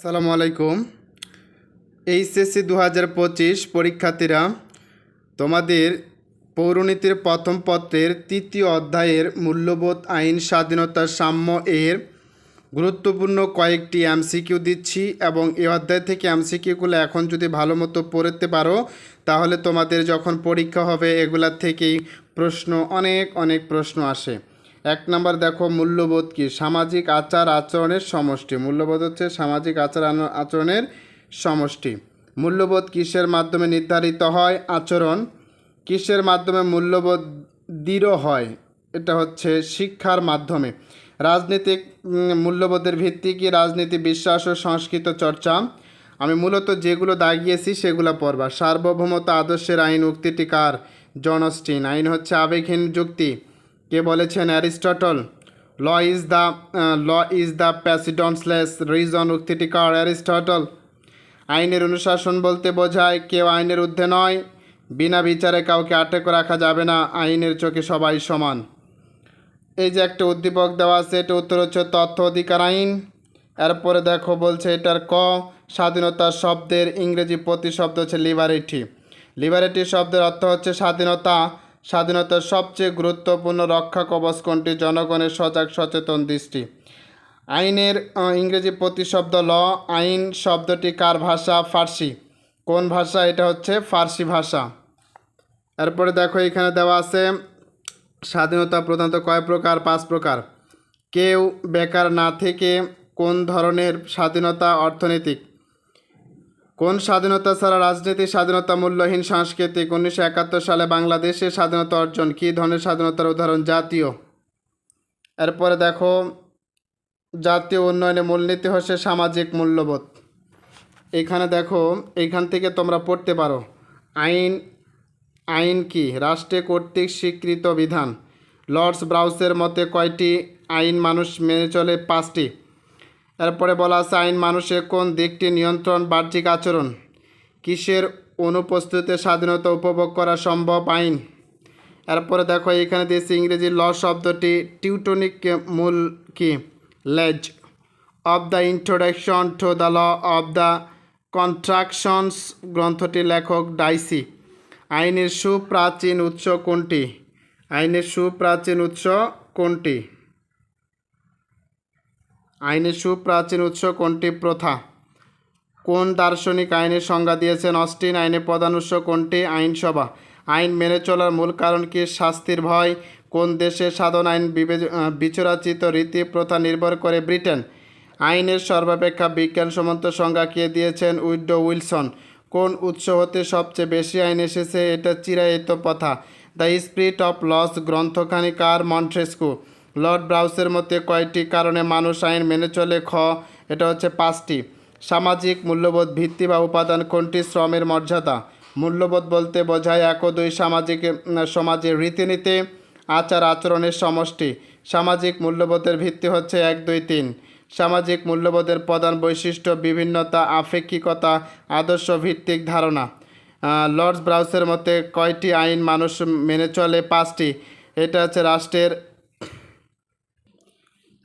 আসসালামু আলাইকুম। এইচএসসি দু হাজার পঁচিশ পরীক্ষার্থীরা, তোমাদের পৌরনীতির প্রথম পত্রের তৃতীয় অধ্যায়ের মূল্যবোধ, আইন, স্বাধীনতা, সাম্য এর গুরুত্বপূর্ণ কয়েকটি এমসিকিউ দিচ্ছি এবং এই অধ্যায় থেকে এমসিকিউগুলো এখন যদি ভালো মতো পড়তে পারো, তাহলে তোমাদের যখন পরীক্ষা হবে এগুলার থেকেই প্রশ্ন, অনেক অনেক প্রশ্ন আসে। এক নম্বর দেখো, মূল্যবোধ কি? সামাজিক আচার আচরণের সমষ্টি। মূল্যবোধ হচ্ছে সামাজিক আচার আচরণের সমষ্টি। মূল্যবোধ কিসের মাধ্যমে নির্ধারিত হয়? আচরণ। কিসের মাধ্যমে মূল্যবোধ দৃঢ় হয়? এটা হচ্ছে শিক্ষার মাধ্যমে। রাজনৈতিক মূল্যবোধের ভিত্তি কি? রাজনীতি, বিশ্বাস ও সংস্কৃত চর্চা। আমি মূলত যেগুলো দাগিয়েছি সেগুলো পড়বা। সার্বভৌমতা আদর্শের আইন, উক্তিটি কার? জনস্টিন আইন হচ্ছে আবেগহীন যুক্তি। কে বলেছেন? Aristotle. Law is the law is the passionless reason উক্তিটি কার? অ্যারিস্টটল। আইনের অনুশাসন বলতে বোঝায় কেউ আইনের ঊর্ধ্বে নয়, বিনা বিচারে কাউকে আটক রাখা যাবে না, আইনের চোখে সবাই সমান। এই যে একটা উদ্দীপক দেওয়া আছে, এটা উত্তর হচ্ছে তথ্য অধিকার আইন। এরপরে দেখো বলছে এটার ক, স্বাধীনতা শব্দের ইংরেজি প্রতিশব্দ হচ্ছে লিবারেটি। লিবারেটি শব্দের অর্থ হচ্ছে স্বাধীনতা। স্বাধীনতার সবচেয়ে গুরুত্বপূর্ণ রক্ষা কবচ কোনটি? জনগণের সজাগ, সচেতন দৃষ্টি। আইনের ইংরেজি প্রতিশব্দ ল, আইন শব্দটি কার ভাষা? ফার্সি। কোন ভাষা? এটা হচ্ছে ফার্সি ভাষা। এরপরে দেখো, এখানে দেওয়া আছে, স্বাধীনতা প্রধানত কয় প্রকার? পাঁচ প্রকার। কেউ, বেকার না থেকে কোন ধরনের স্বাধীনতা অর্থনৈতিক? কোন স্বাধীনতা ছাড়া রাজনীতি স্বাধীনতা মূল্যহীন সাংস্কৃতিক? উনিশশো একাত্তর সালে বাংলাদেশে স্বাধীনতা অর্জন কী? ধরনের স্বাধীনতার উদাহরণ জাতীয়। এরপরে দেখো, জাতীয় উন্নয়নে মূলনীতি হচ্ছে সামাজিক মূল্যবোধ। এখানে দেখো এইখান থেকে তোমরা পড়তে পারো, আইন আইন কি? রাষ্ট্রে কর্তৃক স্বীকৃত বিধান। লর্ডস ব্রাউসের মতে কয়টি আইন মানুষ মেনে চলে? পাঁচটি। এরপরে বলা আছে, আইন মানুষের কোন দিকটি নিয়ন্ত্রণ বাহ্যিক আচরণ? কিসের অনুপস্থিতিতে স্বাধীনতা উপভোগ করা সম্ভব আইন? এরপরে দেখো, এখানে দিয়েছে ইংরেজি ল শব্দটি টিউটনিক মূল কি? লেজ। Of the introduction to the law of the contractions গ্রন্থটি লেখক ডাইসি। আইনের সুপ্রাচীন উৎস কোনটি? আইনের সুপ্রাচীন উৎস কোনটি? আইনের সুপ্রাচীন উৎস কোনটি? প্রথা। কোন দার্শনিক আইনের সংজ্ঞা দিয়েছেন? অস্টিন আইনের প্রধান উৎস কোনটি? আইনসভা। আইন মেনে চলার মূল কারণ কি? শাস্তির ভয়। কোন দেশে সাধন আইন বিচরাচিত রীতি প্রথা নির্ভর করে? ব্রিটেন। আইনের সর্বাপেক্ষা বিজ্ঞান বিজ্ঞানসম্মত সংজ্ঞা কে দিয়েছেন? Woodrow Wilson. কোন উৎস হতে সবচেয়ে বেশি আইন এসেছে? এটা চিরায়িত কথা দ্য স্পিরিট অফ লস গ্রন্থখানি কার মন্ট্রেস্কু। লর্ড ব্রাউসের মতে কয়টি কারণে মানুষ আইন মেনে চলে খ, এটা হচ্ছে পাঁচটি। সামাজিক, মূল্যবোধ, ভিত্তি বা উপাদান কোনটি শ্রমের মর্যাদা? মূল্যবোধ বলতে বোঝায় এক ও দুই সামাজিক সমাজের রীতিনীতি, আচার আচরণের সমষ্টি। সামাজিক মূল্যবোধের ভিত্তি হচ্ছে এক, দুই, তিন। সামাজিক মূল্যবোধের প্রধান বৈশিষ্ট্য বিভিন্নতা, আপেক্ষিকতা, আদর্শ ভিত্তিক ধারণা। লর্ডস ব্রাউসের মতে কয়টি আইন মানুষ মেনে চলে? পাঁচটি। এটা হচ্ছে রাষ্ট্রের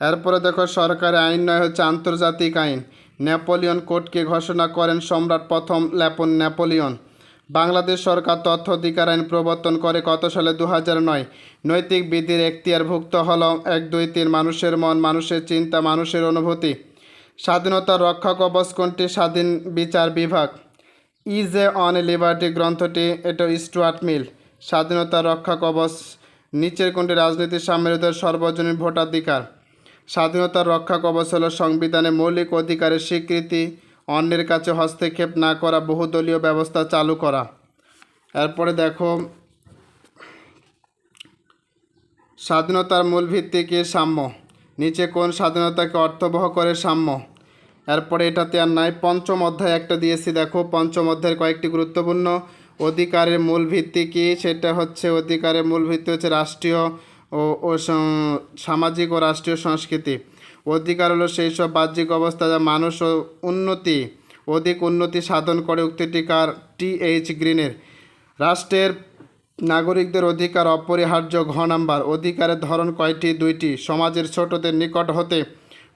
এরপরে দেখো, সরকারি আইন নয়, হচ্ছে আন্তর্জাতিক আইন। নেপোলিয়ন কোর্টকে ঘোষণা করেন সম্রাট প্রথম ল্যাপন নেপোলিয়ন। বাংলাদেশ সরকার তথ্য অধিকার আইন প্রবর্তন করে কত সালে? দু নয়। নৈতিক বিধির এখতিয়ারভুক্ত হল এক, দুই, তিন মানুষের মন, মানুষের চিন্তা, মানুষের অনুভূতি। স্বাধীনতা রক্ষা কবচ কোনটি? স্বাধীন বিচার বিভাগ। ইজ এ অন লিবার্টি গ্রন্থটি, এটা স্টুয়ার্ট মিল। স্বাধীনতা রক্ষা কবচ নিচের কোনটি? রাজনীতির সাম্যের সর্বজনীন ভোটাধিকার। স্বাধীনতার রক্ষা কবচ হল সংবিধানে মৌলিক অধিকারের স্বীকৃতি, অন্যের কাছে হস্তক্ষেপ না করা বহুদলীয় ব্যবস্থা চালু করা। এরপরে দেখো, স্বাধীনতার মূল ভিত্তি কি? সাম্য। নিচে কোন স্বাধীনতাকে অর্থবহ করে? সাম্য। এরপরে এটাতে আর নাই, পঞ্চম অধ্যায় একটা দিয়েছি, দেখো, পঞ্চম অধ্যায়ের কয়েকটি গুরুত্বপূর্ণ। অধিকারের মূল ভিত্তি কি? সেটা হচ্ছে, অধিকারের মূল ভিত্তি হচ্ছে রাষ্ট্রীয় ও সামাজিক ও রাষ্ট্রীয় সংস্কৃতি। অধিকার হলো সেই সব বাহ্যিক অবস্থা যা মানুষ ও উন্নতি, অধিক উন্নতি সাধন করে উক্তিটিকার টি এইচ গ্রিনের। রাষ্ট্রের নাগরিকদের অধিকার অপরিহার্য ঘ নাম্বার। অধিকারের ধরন কয়টি? দুইটি। সমাজের ছোটদের নিকট হতে,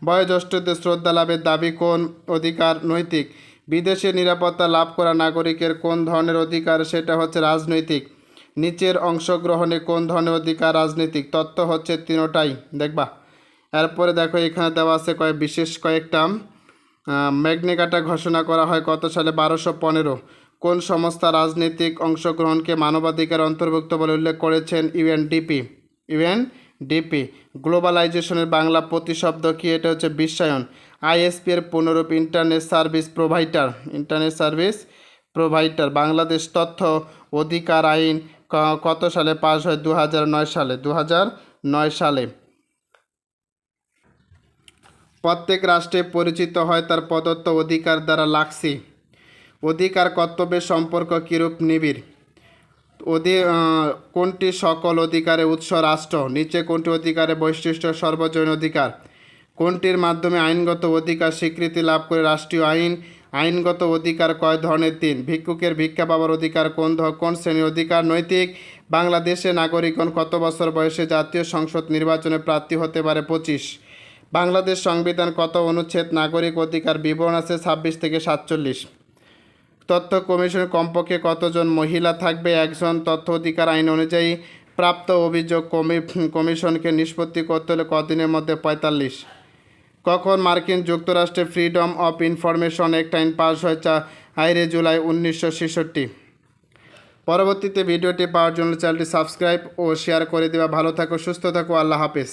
বয়োজ্যেষ্ঠদের শ্রদ্ধা লাভের দাবি কোন অধিকার নৈতিক? বিদেশে নিরাপত্তা লাভ করা নাগরিকের কোন ধরনের অধিকার? সেটা হচ্ছে রাজনৈতিক। নিচের অংশগ্রহণে কোন ধরনের অধিকার, রাজনৈতিক তত্ত্ব হচ্ছে তিনোটাই। দেখবা, এরপরে দেখো এখানে দেওয়া আছে কয়েক বিশেষ কয়েকটা ম্যাগনেকাটা ঘোষণা করা হয় কত সালে? বারোশো পনেরো। কোন সংস্থা রাজনৈতিক অংশগ্রহণকে মানবাধিকার অন্তর্ভুক্ত বলে উল্লেখ করেছেন? ইউএনডিপি। ইউএনডিপি, গ্লোবালাইজেশনের বাংলা প্রতিশব্দ কি? এটা হচ্ছে বিশ্বায়ন। আইএসপি এর পুনরূপ internet service provider. Internet service provider. Bangladesh তথ্য অধিকার আইন কত সালে পাশ হয়? দু সালে। দু সালে। প্রত্যেক রাষ্ট্রে পরিচিত হয় তার প্রদত্ত অধিকার দ্বারা লাগছি অধিকার কর্তব্যের সম্পর্ক কীরূপ নিবিড়? অধি কোনটি সকল অধিকারে উৎস রাষ্ট্র? নিচে কোনটি অধিকারে বৈশিষ্ট্য? সর্বজনীন অধিকার। কোনটির মাধ্যমে আইনগত অধিকার স্বীকৃতি লাভ করে রাষ্ট্রীয় আইন আইনগত অধিকার কয় ধরনের তিন? ভিক্ষুকের ভিক্ষা পাবার অধিকার কোন কোন শ্রেণির অধিকার? নৈতিক। বাংলাদেশে নাগরিকগণ কত বছর বয়সে জাতীয় সংসদ নির্বাচনে প্রার্থী হতে পারে? পঁচিশ। বাংলাদেশ সংবিধান কত অনুচ্ছেদ? নাগরিক অধিকার বিবরণ আছে ছাব্বিশ থেকে সাতচল্লিশ। তথ্য কমিশনের কমপক্ষে কতজন মহিলা থাকবে? একজন তথ্য অধিকার আইন অনুযায়ী প্রাপ্ত অভিযোগ কমি, কমিশনকে নিষ্পত্তি করতে হলে কদিনের মধ্যে পঁয়তাল্লিশ। কখন মার্কিন যুক্তরাষ্ট্রে ফ্রিডম অফ ইনফরমেশন অ্যাক্ট আইন পাস হয় চা আইরে জুলাই উনিশশো ছেষট্টি। পরবর্তীতে ভিডিওটি পাওয়ার জন্য চ্যানেলটি সাবস্ক্রাইব ও শেয়ার করে দেওয়া ভালো থাকো, সুস্থ থাকো, আল্লাহ হাফেজ।